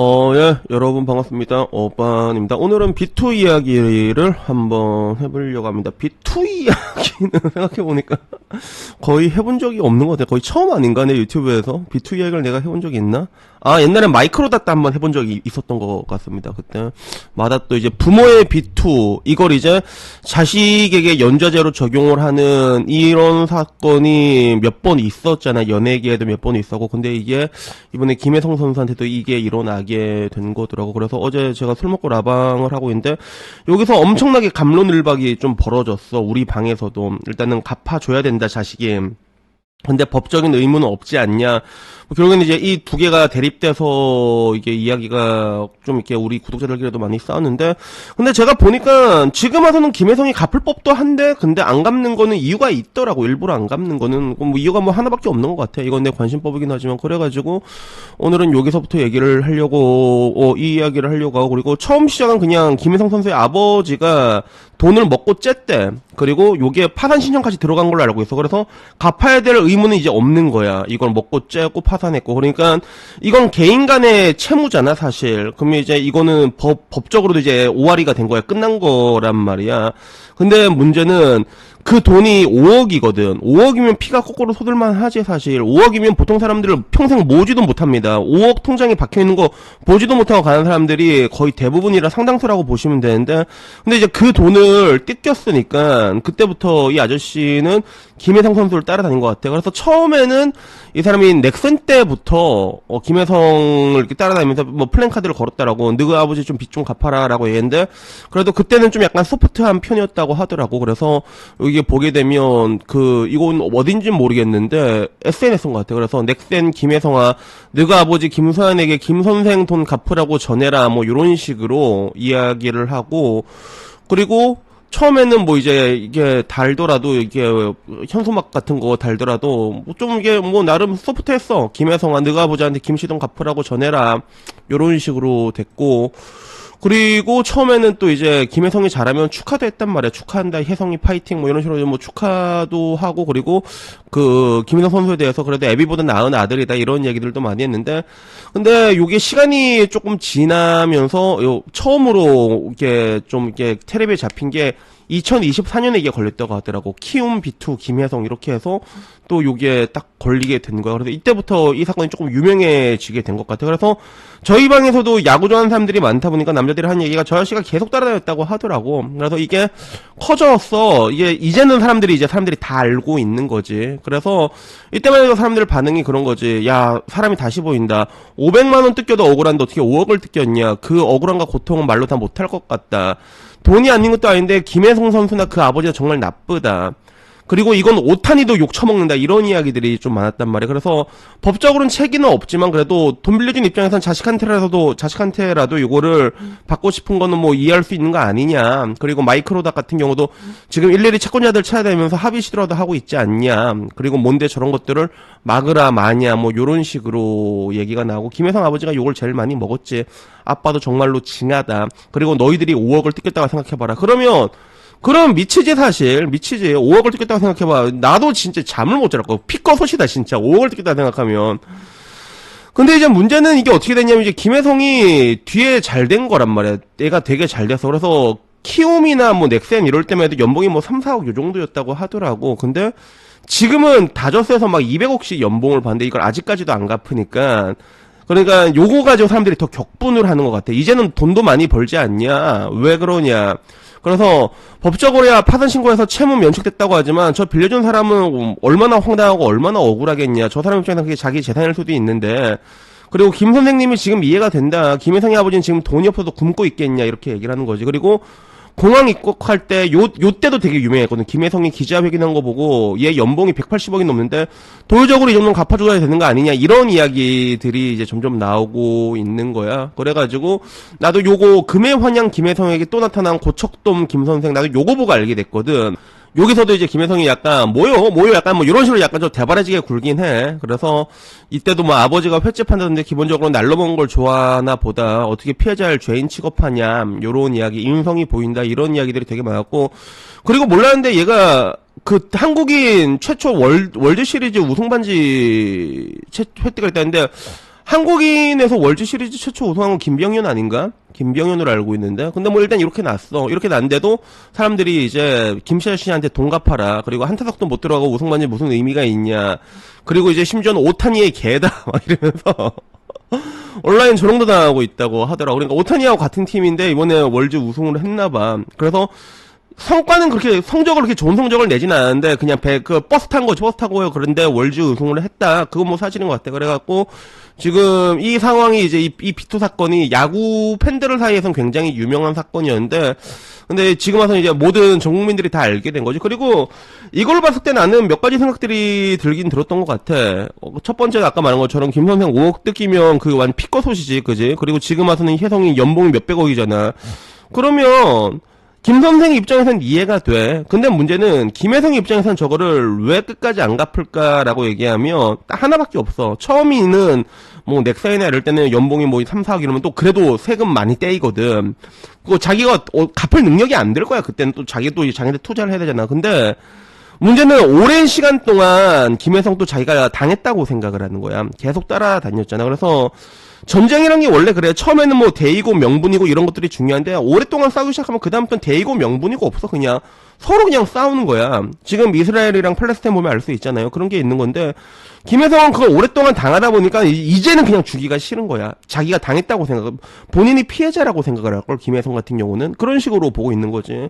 어, 예, 여러분 반갑습니다. 오빠입니다. 오늘은 B2 이야기를 한번 해보려고 합니다. B2 이야기는 생각해보니까 거의 해본 적이 없는 것 같아요. 거의 처음 아닌가, 내 유튜브에서. B2 이야기를 내가 해본 적이 있나? 아, 옛날에 마이크로닷다 한번 해본 적이 있었던 것 같습니다. 그때. 마다 또 이제 부모의 B2, 이걸 이제 자식에게 연좌제로 적용을 하는 이런 사건이 몇 번 있었잖아. 연예계에도 몇 번 있었고. 근데 이게 이번에 김혜성 선수한테도 이게 일어나 게 된 거더라고. 그래서 어제 제가 술 먹고 라방을 하고 있는데 여기서 엄청나게 감론을박이 좀 벌어졌어. 우리 방에서도. 일단은 갚아줘야 된다, 자식이. 근데 법적인 의무는 없지 않냐. 뭐 결국에는 이제 이 두 개가 대립돼서 이게 이야기가 좀 이렇게 우리 구독자들끼리도 많이 싸웠는데, 근데 제가 보니까 지금 와서는 김혜성이 갚을 법도 한데, 근데 안 갚는 거는 이유가 있더라고. 일부러 안 갚는 거는 뭐 이유가 뭐 하나밖에 없는 것 같아. 이건 내 관심법이긴 하지만 그래가지고 오늘은 여기서부터 얘기를 하려고 어, 이 이야기를 하려고 하고 그리고 처음 시작은 그냥 김혜성 선수의 아버지가 돈을 먹고 쨌대. 그리고 요게 파산 신청까지 들어간 걸로 알고 있어. 그래서 갚아야 될 의무는 이제 없는 거야. 이걸 먹고 째고 파산했고. 그러니까 이건 개인 간의 채무잖아, 사실. 그러면 이제 이거는 법, 법적으로도 이제 오와리가 된 거야. 끝난 거란 말이야. 근데 문제는 그 돈이 5억이거든. 5억이면 피가 거꾸로 쏟을만 하지, 사실. 5억이면 보통 사람들을 평생 모지도 못합니다. 5억 통장에 박혀있는 거 보지도 못하고 가는 사람들이 거의 대부분이라 상당수라고 보시면 되는데, 근데 이제 그 돈을 뜯겼으니까, 그때부터 이 아저씨는 김혜성 선수를 따라다닌 것 같아요. 그래서 처음에는 이 사람이 넥센 때부터, 어, 김혜성을 이렇게 따라다니면서 뭐 플랜 카드를 걸었다라고, 너그 아버지 좀 빚 좀 갚아라라고 얘기했는데, 그래도 그때는 좀 약간 소프트한 편이었다고 하더라고. 그래서 이게 보게 되면 그 이건 어딘진 모르겠는데 SNS인 것 같아요. 그래서 넥센 김혜성아 너가 아버지 김소연에게 김 선생 돈 갚으라고 전해라 뭐 이런 식으로 이야기를 하고 그리고 처음에는 뭐 이제 이게 달더라도 이게 현수막 같은 거 달더라도 뭐 좀 이게 뭐 나름 소프트했어. 김혜성아 너가 아버지한테 김씨돈 갚으라고 전해라 요런 식으로 됐고 그리고 처음에는 또 이제 김혜성이 잘하면 축하도 했단 말이야. 축하한다, 혜성이 파이팅, 뭐 이런 식으로 뭐 축하도 하고, 그리고 그 김혜성 선수에 대해서 그래도 애비보다 나은 아들이다, 이런 얘기들도 많이 했는데, 근데 요게 시간이 조금 지나면서, 요, 처음으로 이게 좀 이렇게 텔레비에 잡힌 게 2024년에 이게 걸렸다고 하더라고. 키움 B2 김혜성 이렇게 해서 또 요게 딱 걸리게 된 거야. 그래서 이때부터 이 사건이 조금 유명해지게 된 것 같아. 그래서 저희 방에서도 야구 좋아하는 사람들이 많다 보니까 남자들이 하는 얘기가 저 아저씨가 계속 따라다녔다고 하더라고. 그래서 이게 커졌어. 이게 이제는 사람들이 이제 사람들이 다 알고 있는 거지. 그래서 이때만 해도 사람들 반응이 그런 거지. 야, 사람이 다시 보인다. 500만 원 뜯겨도 억울한데 어떻게 5억을 뜯겼냐. 그 억울함과 고통은 말로 다 못할 것 같다. 돈이 아닌 것도 아닌데 김혜성 선수나 그 아버지가 정말 나쁘다. 그리고 이건 오타니도 욕 처먹는다 이런 이야기들이 좀 많았단 말이에요. 그래서 법적으로는 책임은 없지만 그래도 돈 빌려준 입장에선 자식한테라도 자식한테라도 이거를 받고 싶은 거는 뭐 이해할 수 있는 거 아니냐. 그리고 마이크로닥 같은 경우도 지금 일일이 채권자들 찾아다니면서 합의 시도라도 하고 있지 않냐. 그리고 뭔데 저런 것들을 막으라 마냐 뭐 요런 식으로 얘기가 나오고 김혜성 아버지가 욕을 제일 많이 먹었지. 아빠도 정말로 징하다. 그리고 너희들이 5억을 뜯겼다고 생각해봐라. 그러면 그럼 미치지 사실. 미치지. 5억을 뜯겼다고 생각해봐. 나도 진짜 잠을 못 잘 거야 피꺼섯이다 진짜. 5억을 뜯겼다 생각하면. 근데 이제 문제는 이게 어떻게 됐냐면 이제 김혜성이 뒤에 잘 된 거란 말이야. 얘가 되게 잘 됐어 그래서 키움이나 뭐 넥센 이럴 때만 해도 연봉이 뭐 3, 4억 요 정도였다고 하더라고. 근데 지금은 다저스에서 막 200억씩 연봉을 받는데 이걸 아직까지도 안 갚으니까. 그러니까 요거 가지고 사람들이 더 격분을 하는 것 같아. 이제는 돈도 많이 벌지 않냐? 왜 그러냐? 그래서 법적으로야 파산 신고해서 채무 면책됐다고 하지만 저 빌려준 사람은 얼마나 황당하고 얼마나 억울하겠냐. 저 사람 입장에서 그게 자기 재산일 수도 있는데. 그리고 김 선생님이 지금 이해가 된다. 김혜성의 아버지는 지금 돈이 없어서 굶고 있겠냐. 이렇게 얘기를 하는 거지. 그리고 공항 입국할 때, 요, 요 때도 되게 유명했거든. 김혜성이 기자회견한 거 보고, 얘 연봉이 180억이 넘는데, 도의적으로 이 정도는 갚아줘야 되는 거 아니냐, 이런 이야기들이 이제 점점 나오고 있는 거야. 그래가지고, 나도 요거, 금의 환영 김혜성에게 또 나타난 고척돔 김 선생, 나도 요거 보고 알게 됐거든. 여기서도 이제 김혜성이 약간 뭐요? 뭐요? 약간 뭐 이런 식으로 약간 좀 대바라지게 굴긴 해. 그래서 이때도 뭐 아버지가 횟집 한다는데 기본적으로 날로 먹는 걸 좋아하나 보다. 어떻게 피해자를 죄인 취급하냐. 요런 이야기 인성이 보인다. 이런 이야기들이 되게 많았고. 그리고 몰랐는데 얘가 그 한국인 최초 월, 월드 시리즈 우승 반지 채, 획득을 했다는데 한국인에서 월드 시리즈 최초 우승한 건 김병현 아닌가? 김병현으로 알고 있는데. 근데 뭐 일단 이렇게 났어. 이렇게 났는데도 사람들이 이제 김시아 씨한테 돈 갚아라. 그리고 한타석도 못 들어가고 우승만이 무슨 의미가 있냐. 그리고 이제 심지어는 오타니의 개다. 막 이러면서. 온라인 조롱도 당하고 있다고 하더라고. 그러니까 오타니하고 같은 팀인데 이번에 월드 우승을 했나봐. 그래서 성과는 그렇게 성적을 그렇게 좋은 성적을 내진 않았는데 그냥 배 그 버스 탄 거지 버스 타고요. 그런데 월즈 우승을 했다. 그건 뭐 사실인 것 같아. 그래갖고 지금 이 상황이 이제 이, 이 비토 사건이 야구 팬들 사이에선 굉장히 유명한 사건이었는데 근데 지금 와서 이제 모든 전 국민들이 다 알게 된 거지. 그리고 이걸 봤을 때 나는 몇 가지 생각들이 들긴 들었던 것 같아. 어, 첫 번째 아까 말한 것처럼 김 선생 5억 뜯기면 그 완 피꺼 소시지, 그지? 그리고 지금 와서는 혜성이 연봉이 몇백억이잖아. 그러면 김 선생 입장에선 이해가 돼. 근데 문제는 김혜성 입장에선 저거를 왜 끝까지 안 갚을까라고 얘기하면 딱 하나밖에 없어. 처음에는 뭐 넥사이나 이럴 때는 연봉이 뭐 3, 4억 이러면 또 그래도 세금 많이 떼이거든. 그거 자기가 어, 갚을 능력이 안 될 거야. 그때는 또 자기 또 자기한테 투자를 해야 되잖아. 근데 문제는 오랜 시간 동안 김혜성 또 자기가 당했다고 생각을 하는 거야. 계속 따라다녔잖아. 그래서 전쟁이란 게 원래 그래. 처음에는 뭐 대이고 명분이고 이런 것들이 중요한데 오랫동안 싸우기 시작하면 그 다음부터는 대이고 명분이고 없어. 그냥 서로 그냥 싸우는 거야. 지금 이스라엘이랑 팔레스타인 보면 알 수 있잖아요. 그런 게 있는 건데 김혜성은 그걸 오랫동안 당하다 보니까 이- 이제는 그냥 주기가 싫은 거야. 자기가 당했다고 생각, 본인이 피해자라고 생각을 할 걸. 김혜성 같은 경우는 그런 식으로 보고 있는 거지.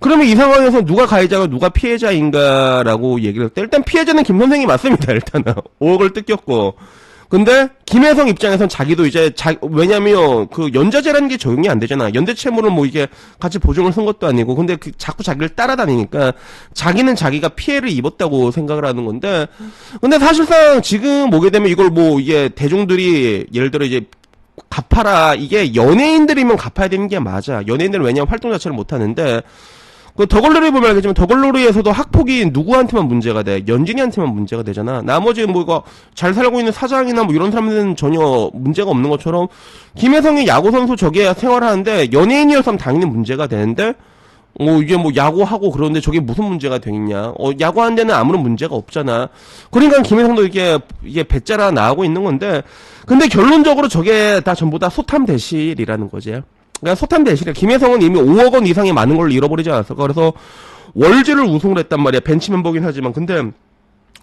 그러면 이 상황에서 누가 가해자가 누가 피해자인가라고 얘기를 할 때 일단 피해자는 김 선생이 맞습니다. 일단은 5억을 뜯겼고. 근데 김혜성 입장에선 자기도 이제 자 왜냐면 그 연자제라는 게 적용이 안 되잖아. 연대 채무를 뭐 이게 같이 보증을 쓴 것도 아니고 근데 그 자꾸 자기를 따라다니니까 자기는 자기가 피해를 입었다고 생각을 하는 건데 근데 사실상 지금 보게 되면 이걸 뭐 이게 대중들이 예를 들어 이제 갚아라 이게 연예인들이면 갚아야 되는 게 맞아. 연예인들은 왜냐면 활동 자체를 못 하는데 그 더글로리 보면 알겠지만 더글로리에서도 학폭이 누구한테만 문제가 돼? 연진이한테만 문제가 되잖아. 나머지 뭐 이거 잘 살고 있는 사장이나 뭐 이런 사람들은 전혀 문제가 없는 것처럼 김혜성이 야구 선수 저게 생활하는데 연예인이었으면 당연히 문제가 되는데 뭐 이게 뭐 야구하고 그러는데 저게 무슨 문제가 되겠냐. 어 야구하는 데는 아무런 문제가 없잖아. 그러니까 김혜성도 이게 이게 배짜라 나오고 있는 건데 근데 결론적으로 저게 다 전부 다 소탐 대실이라는 거지 그러니까 소탐 대실이야. 김혜성은 이미 5억 원 이상의 많은 걸 잃어버리지 않았을까. 그래서 월즈를 우승을 했단 말이야. 벤치 멤버긴 하지만. 근데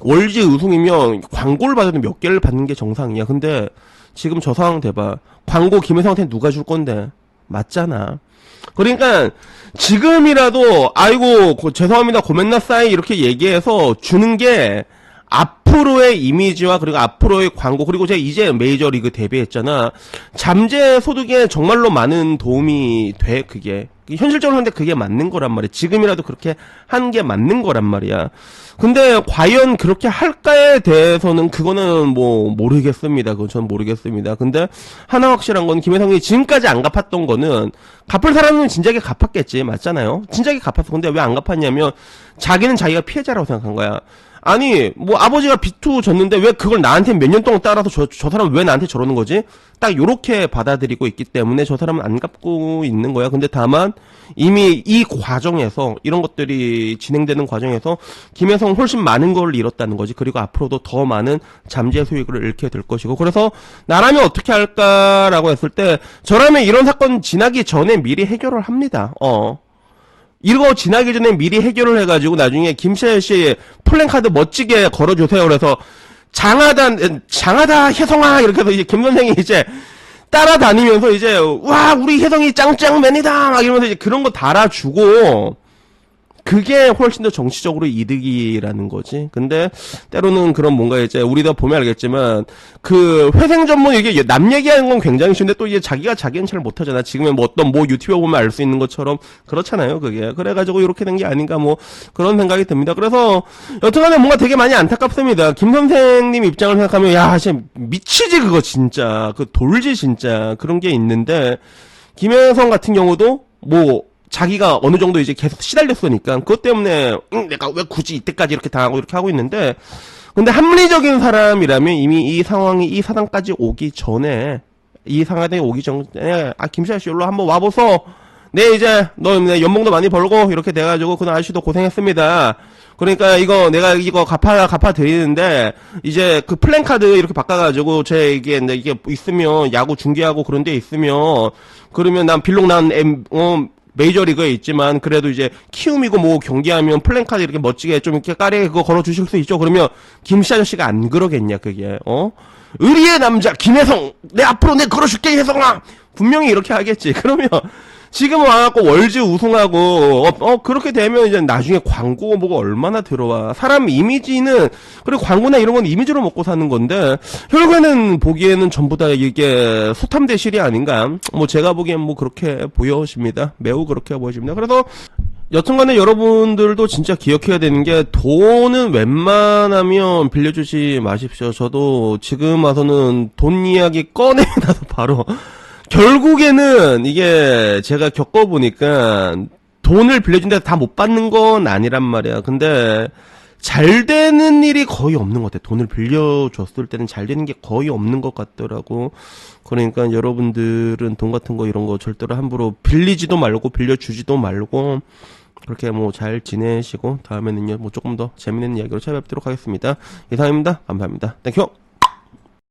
월즈 우승이면 광고를 받아도 몇 개를 받는 게 정상이야. 근데 지금 저 상황 대봐. 광고 김혜성한테 누가 줄 건데? 맞잖아. 그러니까 지금이라도 아이고 고- 죄송합니다 고멘나사이 이렇게 얘기해서 주는 게 앞으로의 이미지와 그리고 앞으로의 광고 그리고 제가 이제 메이저리그 데뷔했잖아. 잠재 소득에 정말로 많은 도움이 돼 그게. 현실적으로 하는데 그게 맞는 거란 말이야. 지금이라도 그렇게 하는 게 맞는 거란 말이야. 근데 과연 그렇게 할까에 대해서는 그거는 뭐 모르겠습니다. 그건 전 모르겠습니다. 근데 하나 확실한 건 김혜성이 지금까지 안 갚았던 거는 갚을 사람은 진작에 갚았겠지. 맞잖아요. 진작에 갚았어. 근데 왜 안 갚았냐면 자기는 자기가 피해자라고 생각한 거야 아니 뭐 아버지가 비투 줬는데 왜 그걸 나한테 몇 년 동안 따라서 저, 저 사람 왜 나한테 저러는 거지? 딱 요렇게 받아들이고 있기 때문에 저 사람은 안 갚고 있는 거야. 근데 다만 이미 이 과정에서 이런 것들이 진행되는 과정에서 김혜성 훨씬 많은 걸 잃었다는 거지. 그리고 앞으로도 더 많은 잠재 소유를 잃게 될 것이고 그래서 나라면 어떻게 할까라고 했을 때 저라면 이런 사건 지나기 전에 미리 해결을 합니다. 어. 이거 지나기 전에 미리 해결을 해가지고 나중에 김시아 씨 플랜카드 멋지게 걸어주세요. 그래서 장하다 장하다 혜성아 이렇게 해서 이제 김 선생이 이제 따라다니면서 이제 와 우리 혜성이 짱짱맨이다 막 이러면서 이제 그런 거 달아주고 그게 훨씬 더 정치적으로 이득이라는 거지. 근데 때로는 그런 뭔가 이제 우리도 보면 알겠지만 그 회생 전문 이게 남 얘기하는 건 굉장히 쉬운데 또 이게 자기가 자기는 잘 못하잖아. 지금은 뭐 어떤 뭐 유튜브 보면 알 수 있는 것처럼 그렇잖아요. 그게 그래가지고 이렇게 된 게 아닌가 뭐 그런 생각이 듭니다. 그래서 여튼간에 뭔가 되게 많이 안타깝습니다. 김 선생님 입장을 생각하면 야 진짜 미치지 그거 진짜 그 돌지 진짜 그런 게 있는데 김혜성 같은 경우도 뭐 자기가 어느 정도 이제 계속 시달렸으니까 그것 때문에 응, 내가 왜 굳이 이때까지 이렇게 당하고 이렇게 하고 있는데 근데 합리적인 사람이라면 이미 이 상황이 이 사단까지 오기 전에 이 상황에 오기 전에 아 김시아 씨 일로 한번 와보소. 네 이제 너 네, 연봉도 많이 벌고 이렇게 돼가지고 그 아저씨도 고생했습니다. 그러니까 이거 내가 이거 갚아 갚아 드리는데 이제 그 플랜 카드 이렇게 바꿔가지고 제 이게 이게 있으면 야구 중계하고 그런 데 있으면 그러면 난 빌록 난 엠, 어, 메이저리그에 있지만 그래도 이제 키움이고 뭐 경기하면 플랜카드 이렇게 멋지게 좀 이렇게 까리게 그거 걸어 주실 수 있죠. 그러면 김씨 아저씨가 안 그러겠냐 그게 어? 의리의 남자 김혜성 내 앞으로 내 걸어줄게 혜성아 분명히 이렇게 하겠지. 그러면 지금 와갖고 월즈 우승하고 어, 어, 그렇게 되면 이제 나중에 광고 뭐가 얼마나 들어와. 사람 이미지는 그리고 광고나 이런 건 이미지로 먹고 사는 건데 결국에는 보기에는 전부 다 이게 소탐대실이 아닌가. 뭐 제가 보기엔 뭐 그렇게 보여집니다. 매우 그렇게 보여집니다. 그래서 여튼간에 여러분들도 진짜 기억해야 되는 게 돈은 웬만하면 빌려주지 마십시오. 저도 지금 와서는 돈 이야기 꺼내놔서 바로 결국에는 이게 제가 겪어보니까 돈을 빌려준 데 다 못 받는 건 아니란 말이야. 근데 잘 되는 일이 거의 없는 것 같아. 돈을 빌려줬을 때는 잘 되는 게 거의 없는 것 같더라고. 그러니까 여러분들은 돈 같은 거 이런 거 절대로 함부로 빌리지도 말고 빌려주지도 말고 그렇게 뭐 잘 지내시고 다음에는요 뭐 조금 더 재밌는 이야기로 찾아뵙도록 하겠습니다. 이상입니다. 감사합니다. 땡큐.